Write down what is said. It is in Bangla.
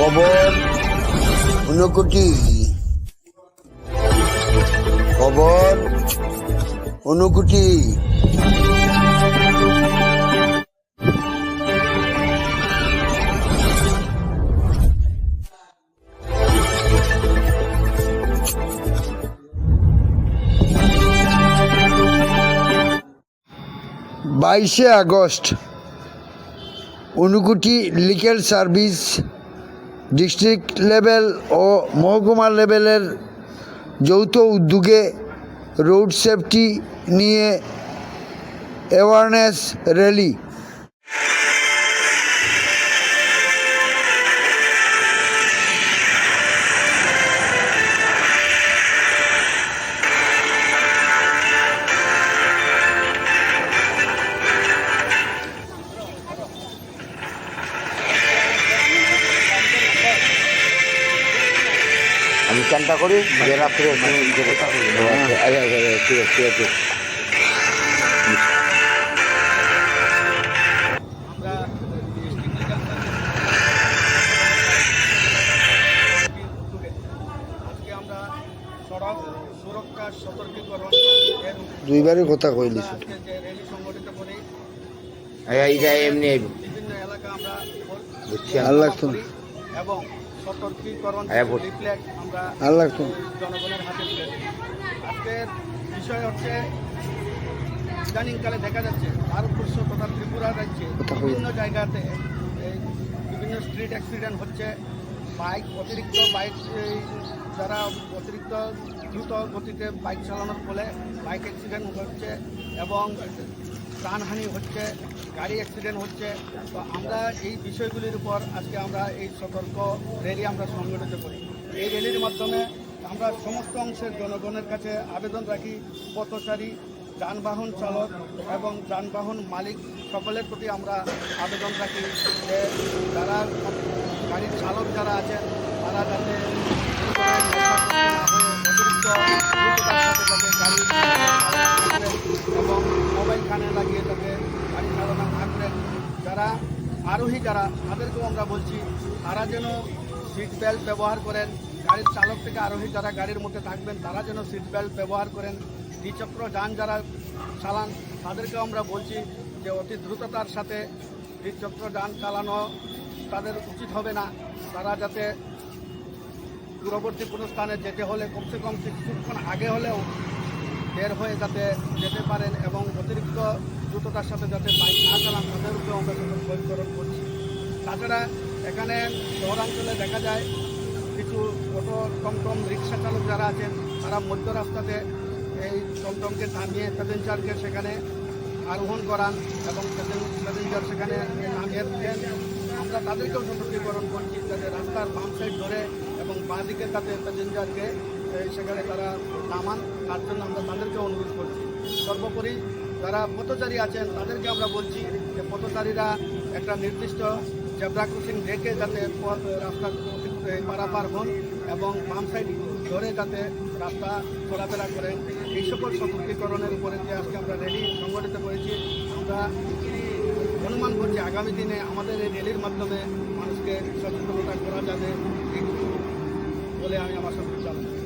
খবর? ঊনকোটি খবর? ঊনকোটি বাইশে August Unakoti legal service district level ও মহকুমা লেভেলের যৌথ উদ্যোগে রোড সেফটি নিয়ে অ্যাওয়ারনেস র্যালি আমি চিন্তা করি যে রাত্রে ঠিক আছে ঠিক আছে আমরা ডিস্ট্রিক্ট লিগাল উদ্যোগে আজকে আমরা সড়ক সুরক্ষা সতর্কীকরণ এর দুইবারই কথা এই- এমনি বিভিন্ন এবং সতর্কীকরণ হ্যাঁ, লিফলেট আমরা। জনগণের হাতে তুলে আজকের বিষয় হচ্ছে ইদানিংকালে দেখা যাচ্ছে ভারতবর্ষ তথা ত্রিপুরা রাজ্যে বিভিন্ন জায়গাতে এই বিভিন্ন স্ট্রিট অ্যাক্সিডেন্ট হচ্ছে। বাইক অতিরিক্ত বাইক এই যারা অতিরিক্ত দ্রুত গতিতে বাইক চালানোর ফলে বাইক অ্যাক্সিডেন্ট হচ্ছে এবং প্রাণহানি হচ্ছে, গাড়ি অ্যাক্সিডেন্ট হচ্ছে। তো আমরা এই বিষয়গুলির উপর আজকে আমরা এই সতর্ক র্যালি আমরা সংগঠিত করি। এই র্যালির মাধ্যমে আমরা সমস্ত অংশের জনগণের কাছে আবেদন রাখি, পথচারী, যানবাহন চালক এবং যানবাহন মালিক সকলের প্রতি আমরা আবেদন রাখি যে যারা গাড়ির চালক যারা আছেন, তারা যারা আরোহী যারা, তাদেরকেও আমরা বলছি, তারা যেন সিট বেল্ট ব্যবহার করেন। গাড়ির চালক থেকে আরোহী যারা গাড়ির মধ্যে থাকবেন, তারা যেন সিট বেল্ট ব্যবহার করেন। দ্বিচক্র যান যারা চালান, তাদেরকেও আমরা বলছি যে অতি দ্রুততার সাথে দ্বিচক্র যান চালানো তাদের উচিত হবে না। তারা যাতে দূরবর্তী কোনো স্থানে যেতে হলে, কমসে কম কিছুক্ষণ আগে হলেও বের হয়ে যাতে যেতে পারেন এবং অতিরিক্ত দ্রুততার সাথে যাতে বাইক না চালান তাদেরকেও আমরা সতর্কীকরণ করছি। তাছাড়া এখানে শহরাঞ্চলে দেখা যায়, কিছু অটো টমটম রিক্সা চালক যারা আছেন, তারা মধ্য রাস্তাতে এই টমটমকে থামিয়ে প্যাসেঞ্জারকে সেখানে আরোহণ করান এবং প্যাসেঞ্জার সেখানে নামিয়ে দেন। আমরা তাদেরকেও সতর্কীকরণ করছি, যাতে রাস্তার বাম সাইড ধরে এবং বাঁ দিকে যাতে প্যাসেঞ্জারকে সেখানে তারা নামান তার জন্য আমরা তাদেরকে অনুরোধ করছি। সর্বোপরি যারা পথচারী আছেন, তাদেরকে আমরা বলছি যে পথচারীরা একটা নির্দিষ্ট জেব্রা ক্রসিং দেখে যাতে পথ, রাস্তা পারাপার হন এবং বাম সাইড ধরে যাতে রাস্তা চলাফেরা করেন। এই সকল সতর্কীকরণের উপরে যে আজকে আমরা র্যালি সংগঠিত করেছি, আমরা অনুমান করছি আগামী দিনে আমাদের এই র্যালির মাধ্যমে মানুষকে সচেতনতা করা যাবে বলে আমি আমার সঙ্গে চালাবো